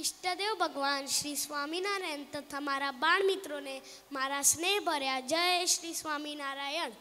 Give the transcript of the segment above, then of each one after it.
ઈષ્ટદેવ ભગવાન શ્રી સ્વામિનારાયણ તથા મારા બાળ મિત્રોને મારા સ્નેહ ભર્યા જય શ્રી સ્વામિનારાયણ.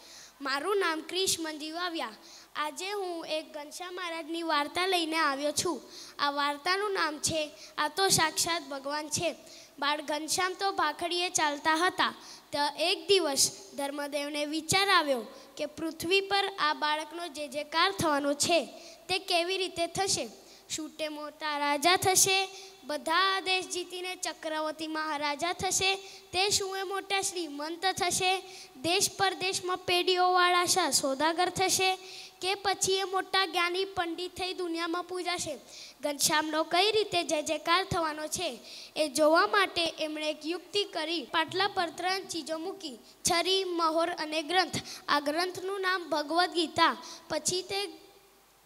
મારું નામ ક્રિશ મંજીવ આવ્યા આજે હું એક ઘનશ્યામ મહારાજની વાર્તા લઈને આવ્યો છું. આ વાર્તાનું નામ છે, આ તો સાક્ષાત ભગવાન છે. બાળ ઘનશ્યામ તો ભાખડીએ ચાલતા હતા. તો એક દિવસ ધર્મદેવને વિચાર આવ્યો કે પૃથ્વી પર આ બાળકનો જે જે કાર થવાનો છે, તે કેવી રીતે થશે? શું તે મોટા રાજા થશે? બધા દેશ જીતીને ચક્રવર્તી મહારાજા થશે. તે શું એ મોટા શ્રીમંત થશે. દેશ પરદેશમાં પેઢીઓવાળા શા સોદાગર થશે? કે પછી એ મોટા જ્ઞાની પંડિત થઈ દુનિયામાં પૂજાશે? ઘનશ્યામનો કઈ રીતે જય જયકાર થવાનો છે? એ જોવા માટે એમણે એક યુક્તિ કરી. પાટલા પર ત્રણ ચીજો મૂકી. છરી, મહોર અને ગ્રંથ. આ ગ્રંથનું નામ ભગવદ્ ગીતા. પછી તે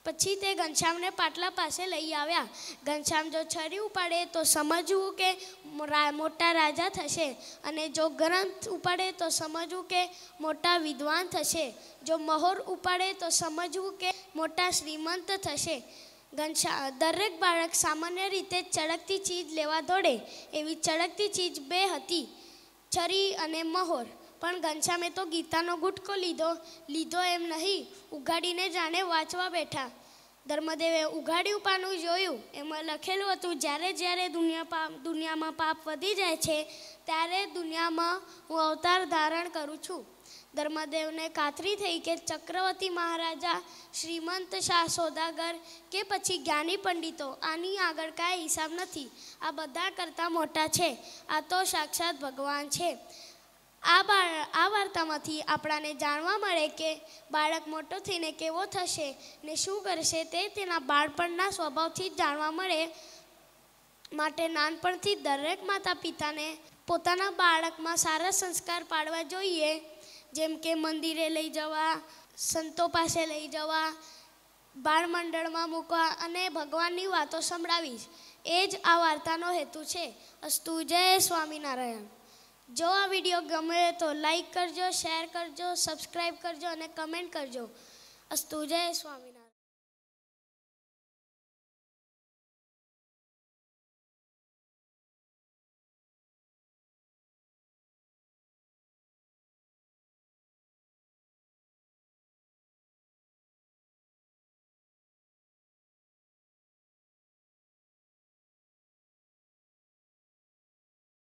પછી તે ઘનશ્યામને પાટલા પાસે લઈ આવ્યા. ઘનશ્યામ જો છરી ઉપાડે તો સમજવું કે મોટા રાજા થશે અને જો ગ્રંથ ઉપાડે તો સમજવું કે મોટા વિદ્વાન થશે. જો મહોર ઉપાડે તો સમજવું કે મોટા શ્રીમંત થશે. ઘનશ્યા, દરેક બાળક સામાન્ય રીતે ચળકતી ચીજ લેવા દોડે. એવી ચળકતી ચીજ બે હતી, છરી અને મહોર. પણ ઘનશ્યામે તો ગીતાનો ગુટકો લીધો. લીધો એમ નહીં, ઉઘાડીને જાણે વાંચવા બેઠા. ધર્મદેવે ઉઘાડ્યું, પાનું જોયું. એમાં લખેલું હતું, જ્યારે જ્યારે દુનિયા પાપ, દુનિયામાં પાપ વધી જાય છે, ત્યારે દુનિયામાં હું અવતાર ધારણ કરું છું. ધર્મદેવને ખાતરી થઈ કે ચક્રવર્તી મહારાજા શ્રીમંત શાહ સોદાગર કે પછી જ્ઞાની પંડિતો, આની આગળ કાંઈ હિસાબ નથી. આ બધા કરતાં મોટા છે. આ તો સાક્ષાત ભગવાન છે. આ બાળ વાર્તામાંથી આપણાને જાણવા મળે કે બાળક મોટો થઈને કેવો થશે ને શું કરશે તે તેના બાળપણના સ્વભાવથી જ જાણવા મળે. માટે નાનપણથી દરેક માતા પિતાને પોતાના બાળકમાં સારા સંસ્કાર પાડવા જોઈએ. જેમ કે મંદિરે લઈ જવા, સંતો પાસે લઈ જવા, બાળ મંડળમાં મૂકવા અને ભગવાનની વાતો સંભળાવી. એ જ આ વાર્તાનો હેતુ છે. અસ્તુ જય સ્વામિનારાયણ. જો આ વીડિયો ગમે તો લાઈક કરજો શેર કરજો સબસ્ક્રાઈબ કરજો અને કમેન્ટ કરજો. અસ્તુ, જય સ્વામિનારાયણ.